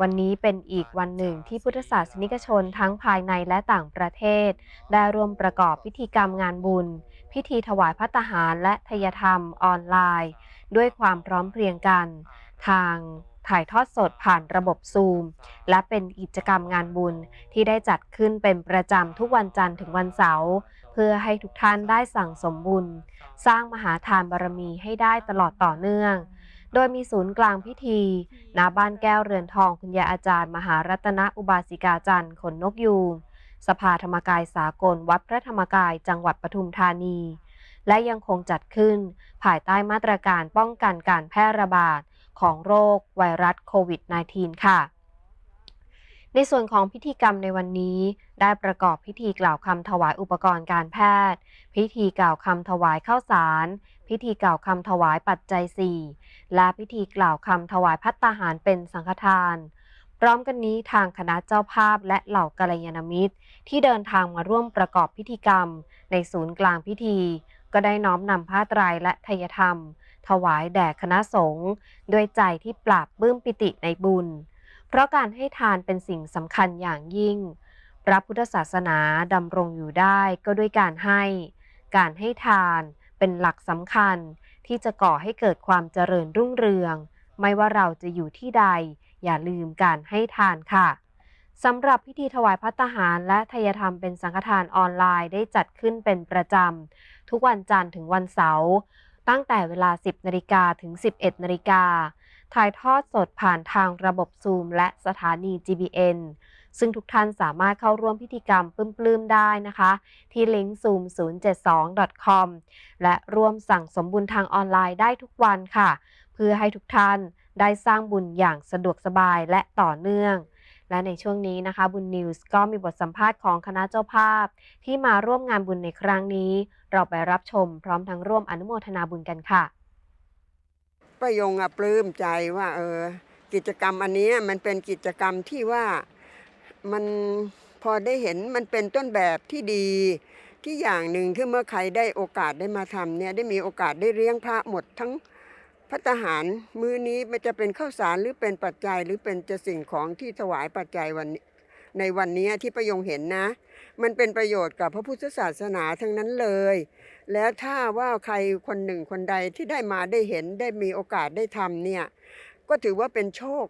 วันนี้เป็นอีกวันหนึ่งที่พุทธศาสนิกชนทั้งภายในและต่างประเทศ ได้ร่วมประกอบพิธีกรรมงานบุญ พิธีถวายพัตตาหารและทยธรรมออนไลน์ ด้วยความพร้อมเพรียงกัน ทางถ่ายทอดสดผ่านระบบซูม และเป็นกิจกรรมงานบุญที่ได้จัดขึ้นเป็นประจำทุกวันจันทร์ถึงวันเสาร์เพื่อให้ทุกท่านได้สั่งสมบุญ สร้างมหาทานบารมีให้ได้ตลอดต่อเนื่อง โดยมีศูนย์กลางพิธีณบ้านแก้วเรือนทองคุณยายอาจารย์ มหารัตนอุบาสิกาจันทร์ขนนกยูงสภาธรรมกายสากลวัดพระธรรมกายจังหวัดปทุมธานี และยังคงจัดขึ้น ภายใต้มาตรการป้องกันการแพร่ระบาดของโรคไวรัสโควิด -19 ค่ะ ในส่วนของพิธีกรรมในวันนี้ ได้ประกอบพิธีกล่าวคำถวายอุปกรณ์การแพทย์ พิธีกล่าวคำถวายข้าวสาร พิธีกล่าวคำถวายปัจจัยสี่และพิธีกล่าวคำถวายพัตตาหารเป็นสังฆทาน พร้อมกันนี้ทางคณะเจ้าภาพและเหล่ากัลยาณมิตร ที่เดินทางมาร่วมประกอบพิธีกรรม ในศูนย์กลางพิธี ก็ได้น้อมนำผ้าไตรและทยธรรม ถวายแด่คณะสงฆ์ด้วยใจที่ปราบปื้มปิติในบุญ เพราะการให้ทานเป็นสิ่งสำคัญอย่างยิ่ง พระพุทธศาสนาดำรงอยู่ได้ก็ด้วยการให้ การให้ทานเป็นหลักสำคัญที่จะก่อให้เกิดความเจริญรุ่งเรือง ไม่ว่าเราจะอยู่ที่ใด อย่าลืมการให้ทานค่ะสำหรับพิธีถวายพัตตาหารและทยธรรมเป็นสังฆทานออนไลน์ได้จัดขึ้นเป็นประจำ ทุกวันจันทร์ถึงวันเสาร์ตั้งแต่เวลา 10นาฬิกาถึง 11นาฬิกา ถ่ายทอดสดผ่านทางระบบซูมและสถานี GBN ซึ่งทุกท่านสามารถเข้าร่วมพิธีกรรมปลื้มๆได้นะคะ ที่ลิงก์ zoom 072 com และร่วมสั่งสมบุญทางออนไลน์ได้ทุกวันค่ะ เพื่อให้ทุกท่านได้สร้างบุญอย่างสะดวกสบายและต่อเนื่อง และในช่วงนี้นะคะบุญนิวส์ก็มีบทสัมภาษณ์ของคณะเจ้าภาพ ที่มาร่วมงานบุญในครั้งนี้ เราไปรับชมพร้อมทั้งร่วมอนุโมทนาบุญกันค่ะ ประยงอะปลื้มใจว่า เออ กิจกรรมอันนี้มันเป็นกิจกรรมที่ว่ามันพอได้เห็นมันเป็นต้นแบบที่ดีที่อย่างหนึ่งคือเมื่อใครได้โอกาสได้มาทำเนี่ยได้มีโอกาสได้เลี้ยงพระหมดทั้งพัตตาหารมื้อนี้มันจะเป็นข้าวสารหรือเป็นปัจจัยหรือเป็นจะสิ่งของที่ถวายปัจจัยวันในวันนี้ที่ประยงเห็นนะ มันเป็นประโยชน์กับพระพุทธศาสนาทั้งนั้นเลย แล้วถ้าว่าใครคนหนึ่งคนใดที่ได้มาได้เห็นได้มีโอกาสได้ทำเนี่ยก็ถือว่าเป็นโชค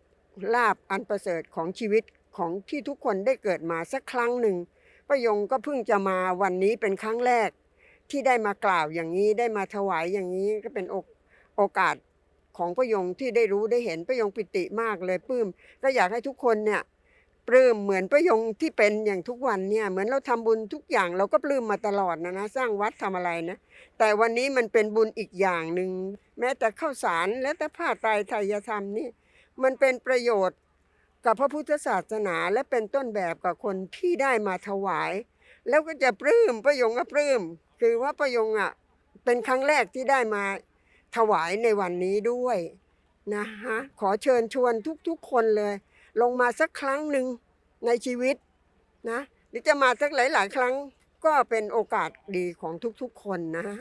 ลาภอันประเสริฐของชีวิตของที่ทุกคนได้เกิดมาสักครั้งหนึ่งประยงก็เพิ่งจะมาวันนี้เป็นครั้งแรก ที่ได้มากล่าวอย่างนี้ได้มาถวายอย่างนี้ก็เป็นโอกโอกาสของประยงที่ได้รู้ได้เห็นประยงปิติมากเลยปื้ม ก็อยากให้ทุกคนเนี่ย ปลื้มเหมือนประยงที่เป็นอย่างทุกวันเนี่ยเหมือนเราทำบุญทุกอย่างเราก็ปลื้มมาตลอดนะนะสร้างวัดทำอะไรนะแต่วันนี้มันเป็นบุญอีกอย่างหนึ่งแม้แต่ข้าวสารและแต่ผ้าไตรไทยธรรมนี่มันเป็นประโยชน์กับพระพุทธศาสนาและเป็นต้นแบบกับคนที่ได้มาถวาย แล้วก็จะปลื้มประยงก็ปลื้มคือว่าประยงอะเป็นครั้งแรกที่ได้มาถวายในวันนี้ด้วยนะฮะขอเชิญชวนทุกๆคนเลย ลงมาสักครั้งหนึ่งในชีวิตนะหรือจะมาสักหลาย ๆ ครั้งก็เป็นโอกาสดีของทุกๆคนนะฮะ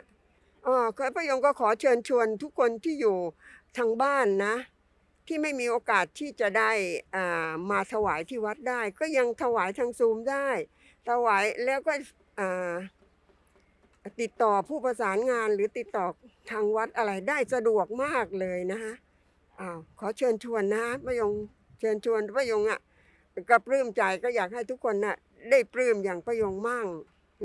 อ๋อพระยงก็ขอเชิญชวนทุกคนที่อยู่ทางบ้านนะ ที่ไม่มีโอกาสที่จะได้อ่ามาถวายที่วัดได้ ก็ยังถวายทางซูมได้ ถวายแล้วก็อ่าติดต่อผู้ประสานงานหรือติดต่อทางวัดอะไรได้สะดวกมากเลยนะฮะอ้าวขอเชิญชวนนะพระยง ชิญชวนพระยงอะก็ปลื้มใจก็อยากให้ทุกคนน่ะได้ปลื้มอย่างประยงมั่ง